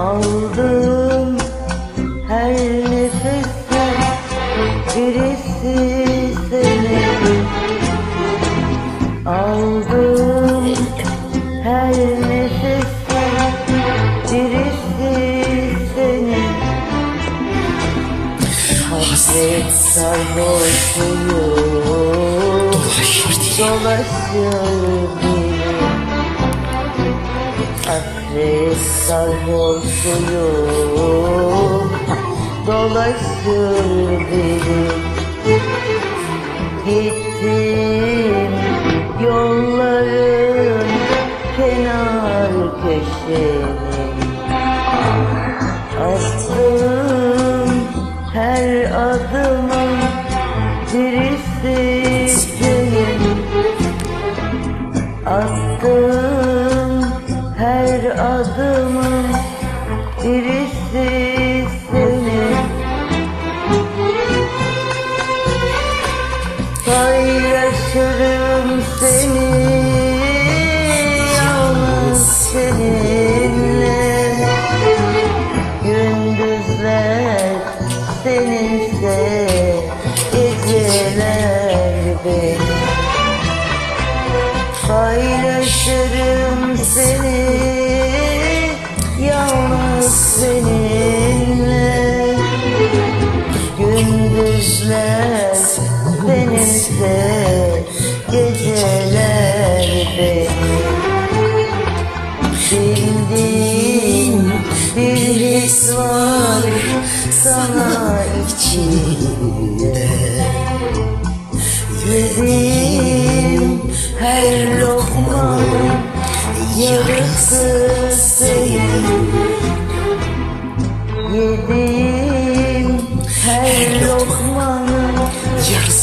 Aldığım her nefeste birisi senin Aldığım her nefeste birisi senin Hasret sarhoşuyum Dolaşır Hasret sarhoşuyum dolaşır dilim Gittim yolların kenar köşeni Attım her adımın birisi senin Paylaşırım seni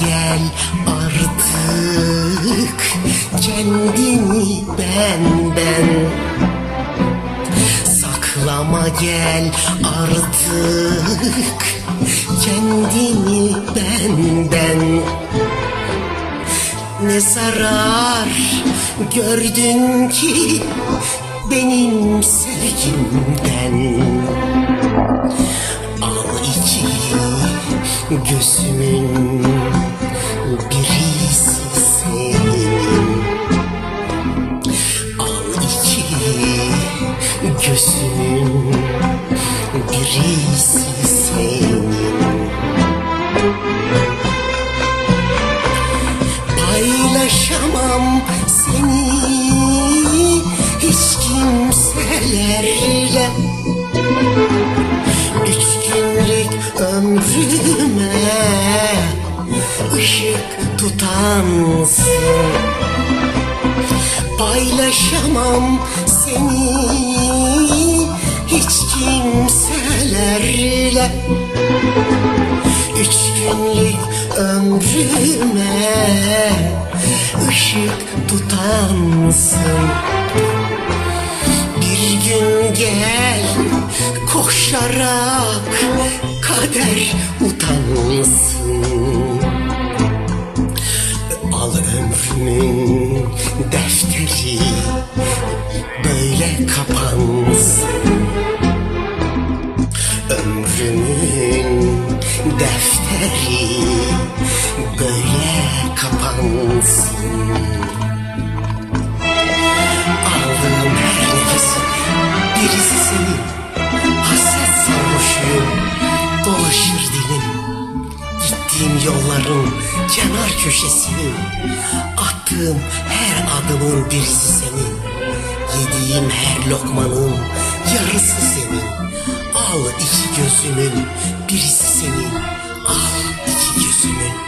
gel artık. Kendini benden Saklama gel artık. Kendini benden Ne zarar gördün ki benim sevgimden? Al iki gözümün Üç günlük ömrüme ışık tutansın Bir gün gel koşarak kader utansın. Al ömrümün defteri böyle kapansın defteri böyle kapansın. Aldığım her nefes birisi senin Hasret sarhoşuyum. Dolaşır dilim Gittiğim yolların kenar köşesinin Attığım her adımın birisi senin. Yediğim her lokmanın yarısı senin Al iki gözümün birisi senin. Al iki gözümün